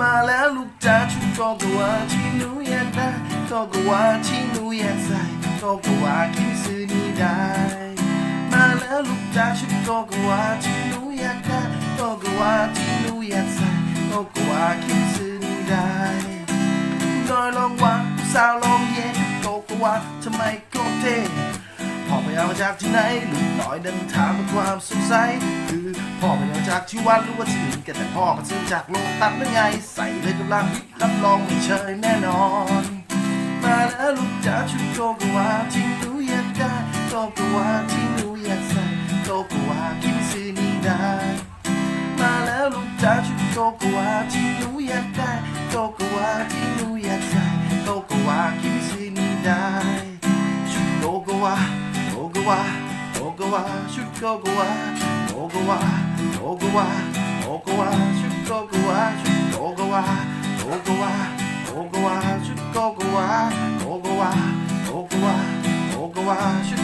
มาแล้วลูกจ๋าชุดโกกว่าที่หนูอยากได้โกกว่าที่หนูอยากใส่โกกว่าคิดซื้อนี่ได้ มาแล้วลูกจ๋าชุดโกกว่าที่หนูอยากได้โกกว่าที่หนูอยากใส่โกกว่าคิดซื้อนี่ได้น้อยลองวางสาวลองเย็นโกกว่าทำไมโกเทพอไปเอามาจากที่ไหนลูกน้อยเดินถามความสงสัยคือ พ่อไปเอาจากที่วัดหรู้ว่าที่อื่นกันแต่พ่อก็ซื้อจากโลตัดหรือไง ใส่เลยกำลังฮิตรับรองไม่เชยแน่นอน มาแล้วลูกจ๋าชุดโกกวาที่หนูอยากได้โกกวาที่หนูอยากใส่โกกวาที่ไม่ซื้อนี่ได้ มาแล้วลูกจ๋าชุดโกกวาที่หนูอยากได้โกกวาที่หนูอยากใส่โกกวาที่ไม่ซื้อนี่ได้ชุดโกกวาโกกวา 오고와 슈거고와 오고와 오고와 오고와 슈거고와 슈거고와 오고와 오고와 슈거고와 오고와 오고와 오고와 슈